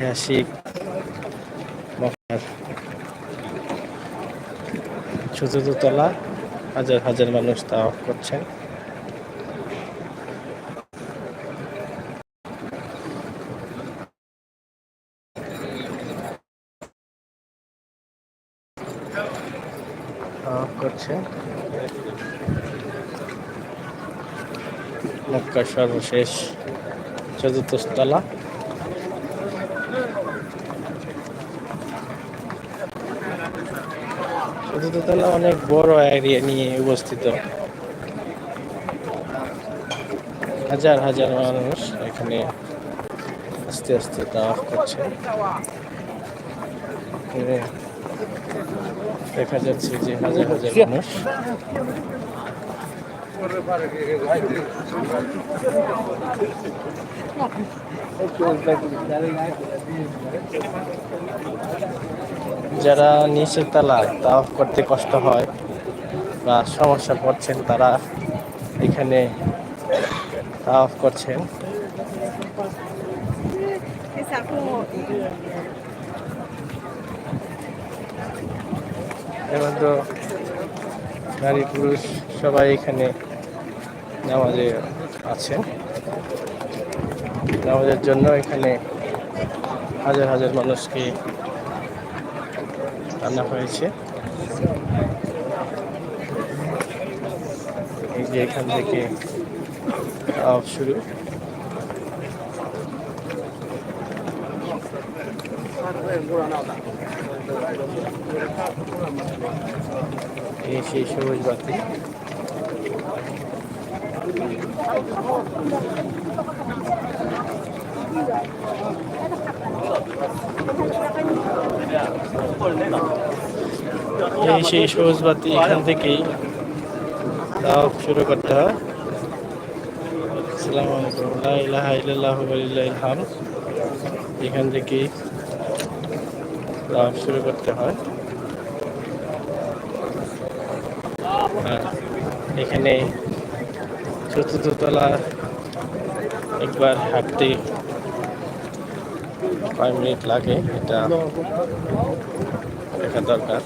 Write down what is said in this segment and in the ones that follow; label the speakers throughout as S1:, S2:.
S1: ঐতিহাসিক চতুর্থ তলা হাজার হাজার মানুষ তাওয়াফ করছেন। করছে মক্কার সর্বশেষ চতুর্থ তলা। চতুর্থ তলা অনেক বড় এরিয়া নিয়ে অবস্থিত। হাজার হাজার মানুষ এখানে আস্তে আস্তে তাওয়াফ করছে। দেখা যাচ্ছে যে হাজার হাজার মানুষ। যারা নিচের তলায় তাওয়াফ করতে কষ্ট হয় বা সমস্যা পড়ছেন তারা এখানে তাওয়াফ করছেন। এবার তো নারী পুরুষ সবাই এখানে নামাজে আছেন। নামাজের জন্য এখানে হাজার হাজার মানুষকে আনা হয়েছে। এই যে এখান থেকে তাওয়াফ শুরু। এই সেই সবুজ বাতি। এই সেই সবুজ বাতি এখান থেকেই তাওয়াফ শুরু করতে হয়। আসসালামু আলাইকুম। লা ইলাহা ইল্লাল্লাহু ওয়া এখান থেকেই তাওয়াফ শুরু করতে হয়। এখানে চতুর্থ তলা একবার হাঁটতে কয় মিনিট লাগে, এটা দেখা দরকার।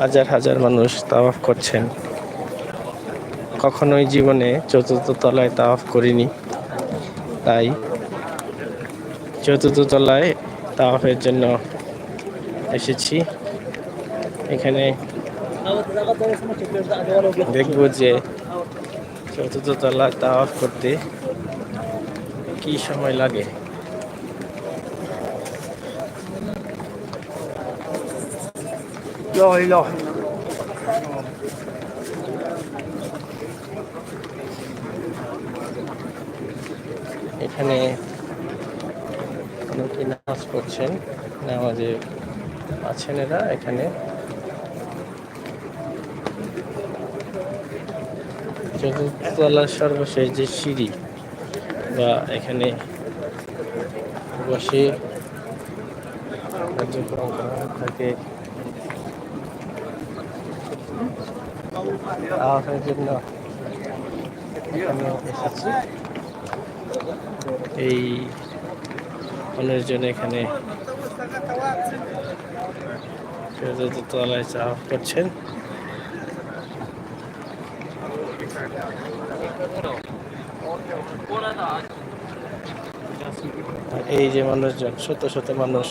S1: হাজার হাজার মানুষ তাওয়াফ করছেন। কখনোই জীবনে চতুর্থ তলায় তাওয়াফ করিনি, তাই চতুর্থ তলায় তাওয়াফের জন্য এসেছি। এখানে দেখব যে চতুর্থ তলায় তাওয়াফ করতে কি সময় লাগে। এখানে অনেকে নামাজ পড়ছেন নামাজে আছেন এরা এখানে চতুর্থতলার সর্বশেষ যে সিঁড়ি বা এখানে বসে কার্যক্রম করা থাকে। তাওয়াফের জন্য এখানে এসেছি। এই অনেকজন এখানে চতুর্থ তলায় চাপ করছেন আর এই যে মানুষজন শত শত মানুষ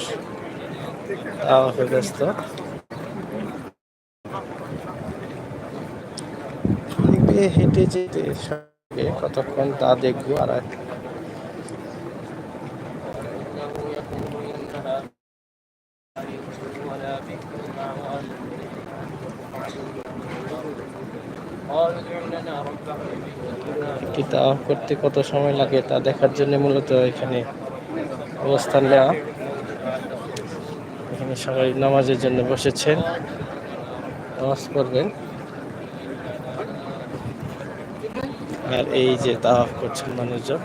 S1: তাওয়াফে ব্যস্ত। হেঁটে যেতে সঙ্গে কতক্ষণ তা দেখব, আর কি করতে কত সময় লাগে তা দেখার জন্য মূলত এখানে অবস্থান নেওয়া। এখানে সবাই নামাজের জন্য বসেছেন। নামাজ করবেন আর এই যে তাওয়াফ করছেন মানুষজন।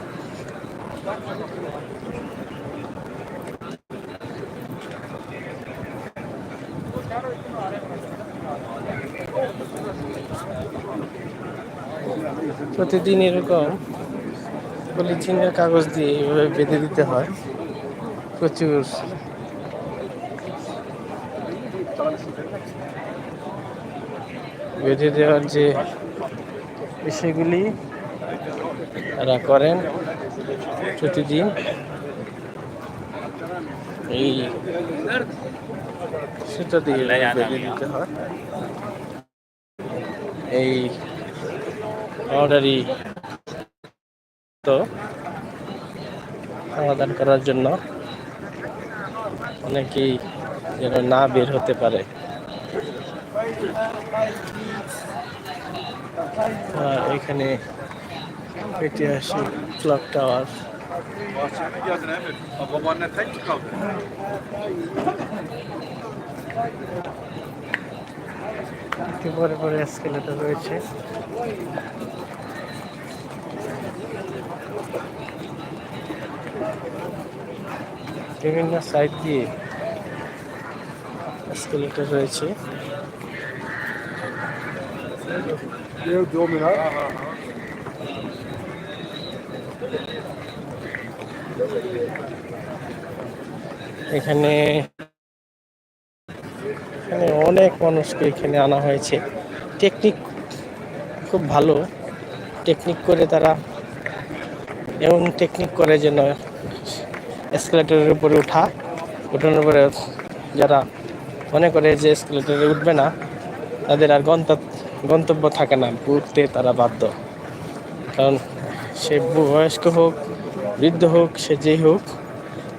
S1: প্রতিদিন এরকম পলিথিনের কাগজ দিয়ে এভাবে বেঁধে দিতে হয়। প্রচুর। বেঁধে দেওয়ার যে বিষয়গুলি তারা করেন প্রতিদিন। এই সুতো দিয়ে বেঁধে দিতে হয়। এই অর্ডারি তো সমাধান করার জন্য অনেকেই যেন না বের হতে পারে। এখানে ঐতিহাসিক ক্লক টাওয়ার। পরে পরে এসকেলেটার রয়েছে। বিভিন্ন সাইড দিয়ে এসকেলেটার রয়েছে। এখানে এখানে অনেক মানুষকে এখানে আনা হয়েছে। টেকনিক খুব ভালো। টেকনিক করে তারা, এমন টেকনিক করে যেন এসকেলেটরের উপরে উঠা। উঠানোর পরে যারা মনে করে যে এসকেলেটরে উঠবে না, তাদের আর গন্তব্য থাকে না, উঠতে তারা বাধ্য। কারণ সে বয়স্ক হোক, বৃদ্ধ হোক, সে যেই হোক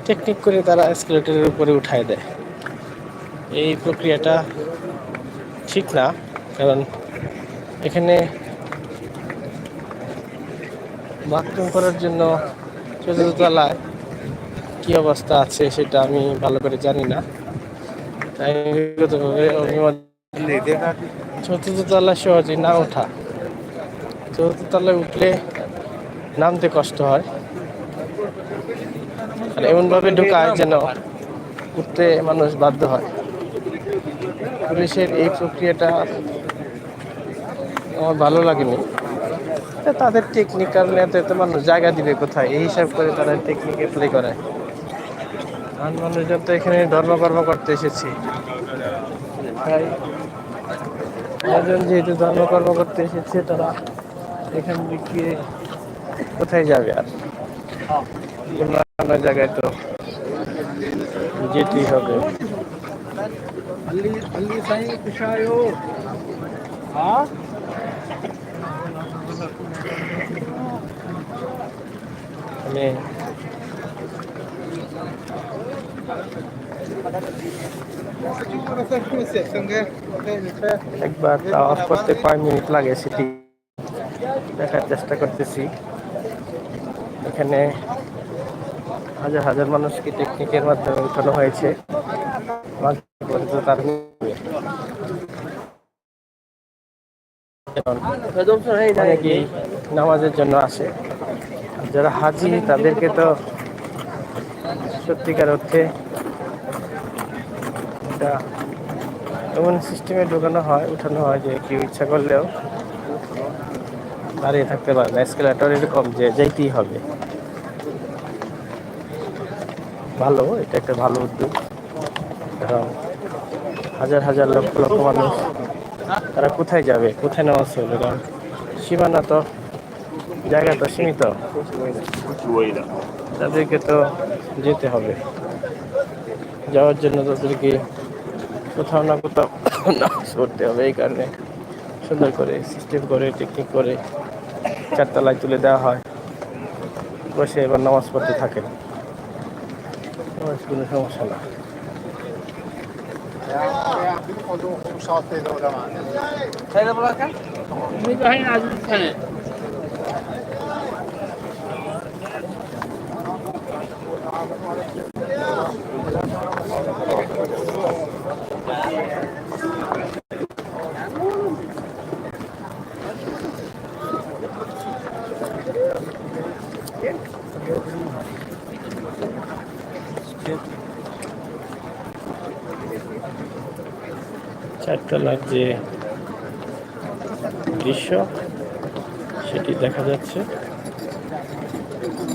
S1: টেকনিক করে তারা এসকেলেটরের উপরে উঠায় দেয়। এই প্রক্রিয়াটা ঠিক না, কারণ এখানে বাথরুম করার জন্য চতুর্থতলায় কি অবস্থা আছে সেটা আমি ভালো করে জানি না। তাই চতুর্থ তলায় সহজে না ওঠা। চতুর্থ তলায় উঠলে নামতে কষ্ট হয়। আর এমনভাবে ঢোকায় যেন উঠতে মানুষ বাধ্য হয়। পুলিশের এই প্রক্রিয়াটা আমার ভালো লাগেনি। তাদের টেকনিক কারণে এত এত মানুষ জায়গা দিবে কোথায়? এই হিসাব করে তারা টেকনিক অ্যাপ্লাই করে আমি মানুষজন তো এখানে ধর্মকর্ম করতে এসেছি। তাই মানুষজন যেহেতু ধর্মকর্ম করতে এসেছে, তারা এখান থেকে কোথায় যাবে আর? কোনো জায়গায় তো যেতেই হবে।
S2: হ্যাঁ
S1: আমি একবার তা অফ করতে পাঁচ মিনিট লাগে সেটি দেখার চেষ্টা করতেছি। এখানে হাজার হাজার মানুষকে টেকনিকের মাধ্যমে উঠানো হয়েছে। নামাজের জন্য আসে। যারা হাজি তাদেরকে তো সত্যিকার অর্থে এটা এমন সিস্টেমে ঢোকানো হয়, উঠানো হয় যে কেউ ইচ্ছা করলেও দাঁড়িয়ে থাকতে পারে না। এসকেলেটর এরকম যে যেতেই হবে। ভালো, এটা একটা ভালো উদ্যোগ। কারণ হাজার হাজার লক্ষ লক্ষ মানুষ তারা কোথায় যাবে, কোথায় নেওয়া চলবে কারণ সীমানা তো, জায়গা তো সীমিত। তাদেরকে তো যেতে হবে। যাওয়ার জন্য তাদেরকে কোথাও না কোথাও নামাজ পড়তে হবে এই কারণে সুন্দর করে সিস্টেম করে টেকনিক করে চারতলায় তুলে দেওয়া হয়। বসে এবার নামাজ পড়তে থাকেন। কোনো সমস্যা না। চারতলার যে দৃশ্য সেটি দেখা যাচ্ছে।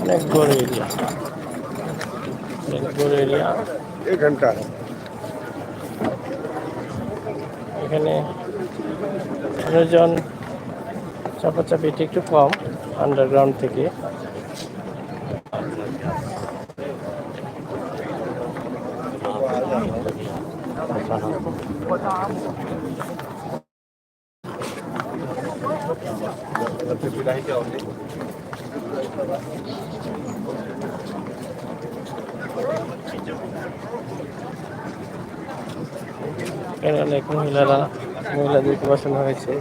S1: অনেক বড় এরিয়া। মেদিনীপুর এরিয়া
S2: এখানকার
S1: এখানে মানুষজন চাপাচাপিটি একটু কম আন্ডারগ্রাউন্ড থেকে। বসানো হয়েছে।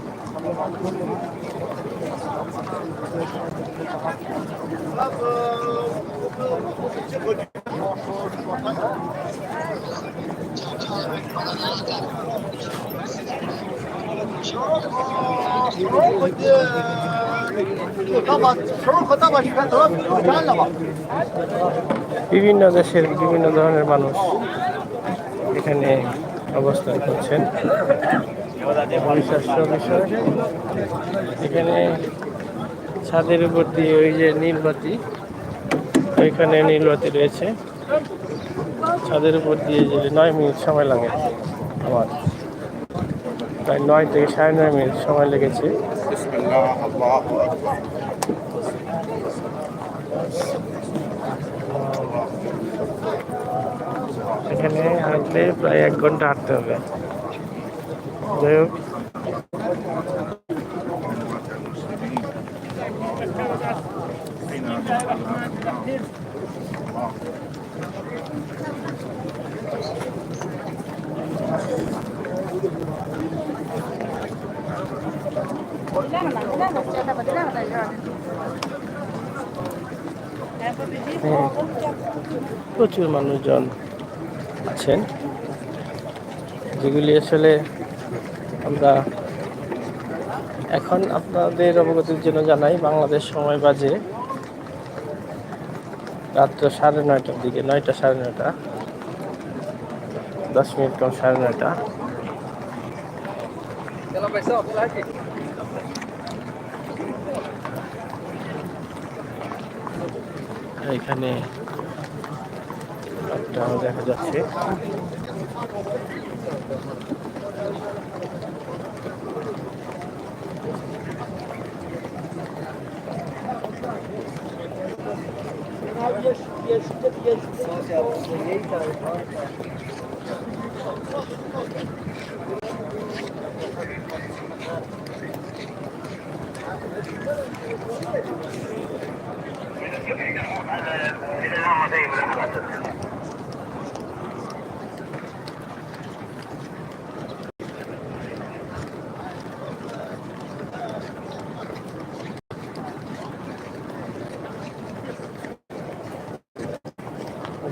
S1: বিভিন্ন দেশের বিভিন্ন ধরনের মানুষ এখানে অবস্থান করছেন। এখানে ছাদের উপর দিয়ে ওই যে নীলবাতি ওইখানে নীলবাতি রয়েছে। ছাদের উপর দিয়ে যে নয় মিনিট সময় লাগে, আমার। প্রায় নয় থেকে সাড়ে নয় মিনিট সময় লেগেছে। এখানে হাঁটলে প্রায় এক ঘণ্টা হাঁটতে হবে। যাই হোক। প্রচুর মানুষজন আছেন যেগুলি আসলে আমরা এখন আপনাদের অবগতির জন্য জানাই, বাংলাদেশ সময় বাজে রাত্র সাড়ে নয়টার দিকে, নয়টা সাড়ে নয়টা, দশ মিনিট কম সাড়ে নয়টা। এখানে একটা দেখা যাচ্ছে। Geç. Geç. Geç.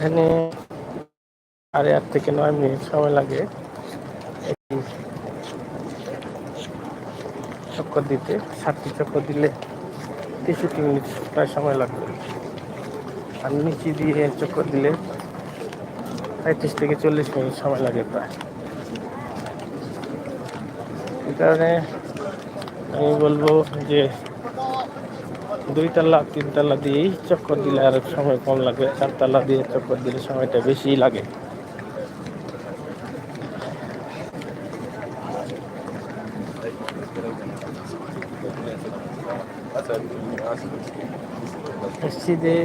S1: এখানে সাড়ে আট থেকে নয় মিনিট সময় লাগে। চক্কর দিতে, সাতটি চক্কর দিলে তেষট্টি মিনিট প্রায় সময় লাগবে। আর নিচে দিয়ে চক্কর দিলে পঁয়ত্রিশ থেকে চল্লিশ মিনিট সময় লাগে প্রায়। এই কারণে আমি বলব যে দুই তাল্লা তিন তাল্লা দিয়েই চক্কর দিলে আর সময় কম লাগবে চার তাল্লা দিয়ে চক্কর দিলে সময়টা বেশি লাগে। মসজিদে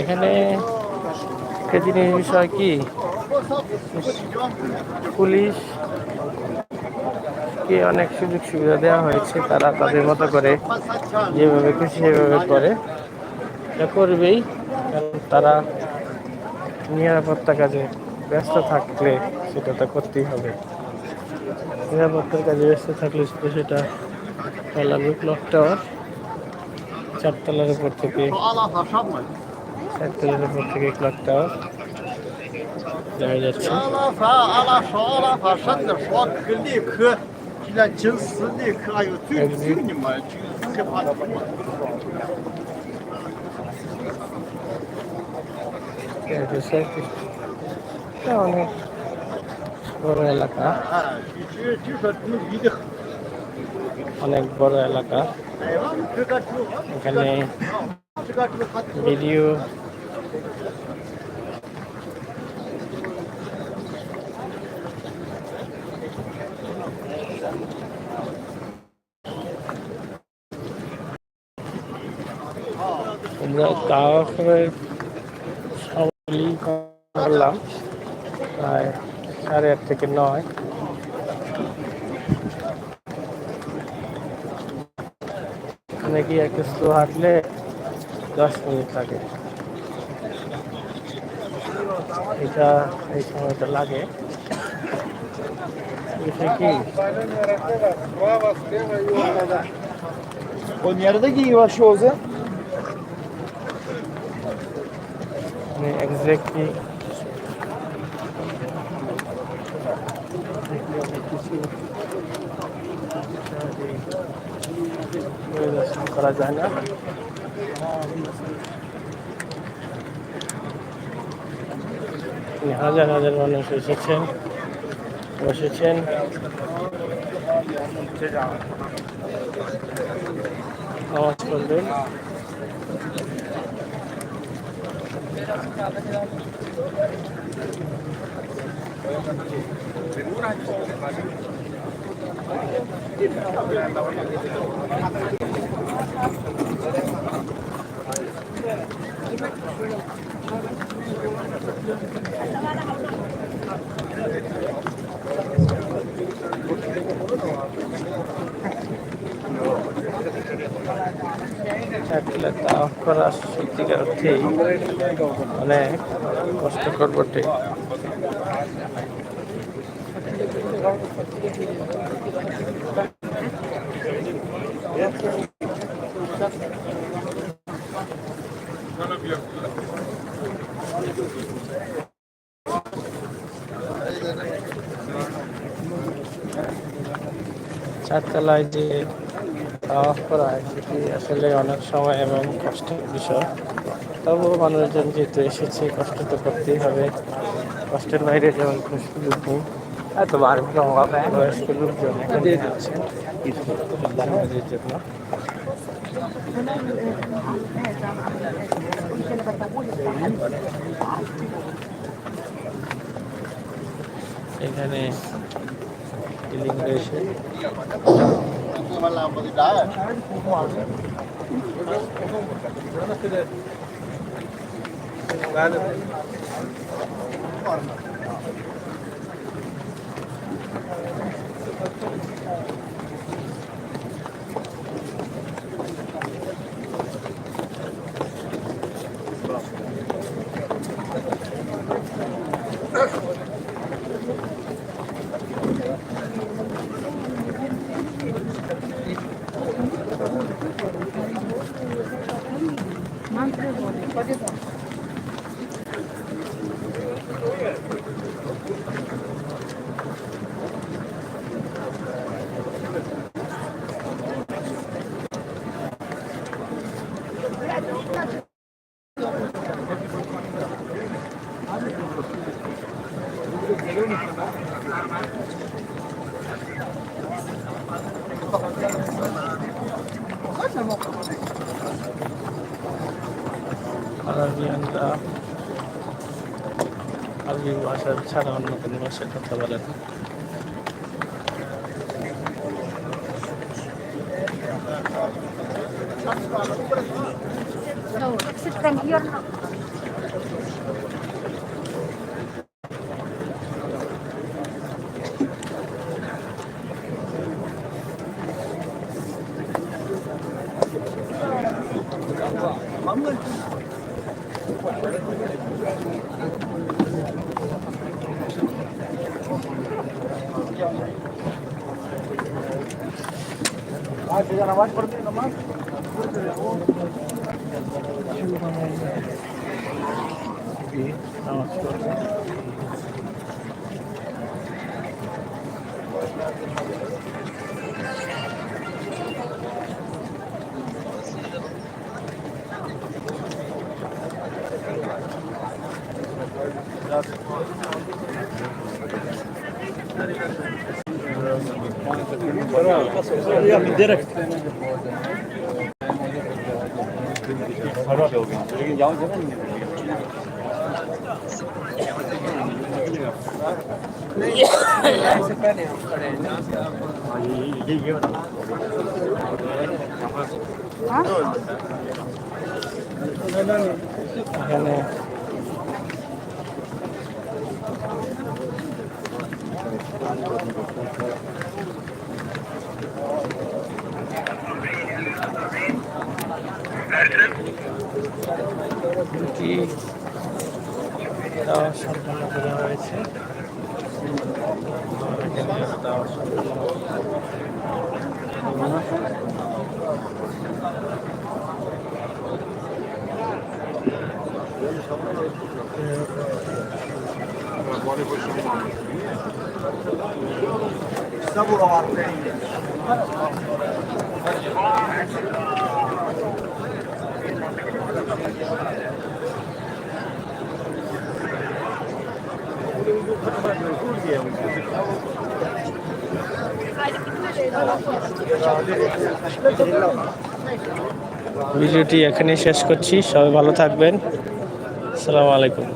S1: এখানে একটা বিষয় কি? পুলিশ কে অনেক সুযোগ সুবিধা দেওয়া হয়েছে, তারা তাদের মতো করে যেভাবে খুশি সেভাবে করে। করবেই তারা নিরাপত্তা কাজে ব্যস্ত থাকলে সেটা তো করতেই হবে। নিরাপত্তার কাজে ব্যস্ত থাকলে শুধু সেটা পার্লামেন্ট ক্লক টাওয়ার চারতলার উপর থেকে চারতলার উপর থেকে ক্লক টাওয়ার দেখা যাচ্ছে। অনেক বড় এলাকা। অনেক বড় এলাকা। এখানে ভিডিও আমরা তাওয়াফের করলাম প্রায় সাড়ে আট থেকে নয়। এখানে গিয়ে একটু স্লো হাঁটলে দশ মিনিট লাগে এটা এই সময়টা লাগে এটা কি
S3: O nerede giyiyor şu ozu?
S1: মানে এক্স্যাক্টলি পরিদর্শন করা যায় না হাজার হাজার মানুষ এসেছেন বসেছেন নামাজ পড়বেন চারতলা সত্যিকার অর্থেই অনেক কষ্টকর বটে চারতলায় যে তাওয়াফ করা সেটি আসলে অনেক সময় এবং কষ্টের বিষয়। তবুও মানুষজন যেহেতু এসেছে, কষ্ট তো করতেই হবে। কষ্টের বাইরে যেমন সুযোগ নেই বয়স্ক লোকজন এখানে আছেন এখানে রয়েছে আরবিয়ানরা Thank you. আরবি ভাষা ছাড়া অন্য কোনো ভাষায় কথা বলে না।
S4: নামাজ giderek para beogen.
S1: Çocukun yalnız hemen mi? Ha? Yani Thank you. দেওয়া সম্পন্ন করা হয়েছে দেওয়া সম্পন্ন
S3: Sabur var.
S1: ভিডিওটি এখানেই শেষ করছি। সবাই ভালো থাকবেন। আসসালামু আলাইকুম।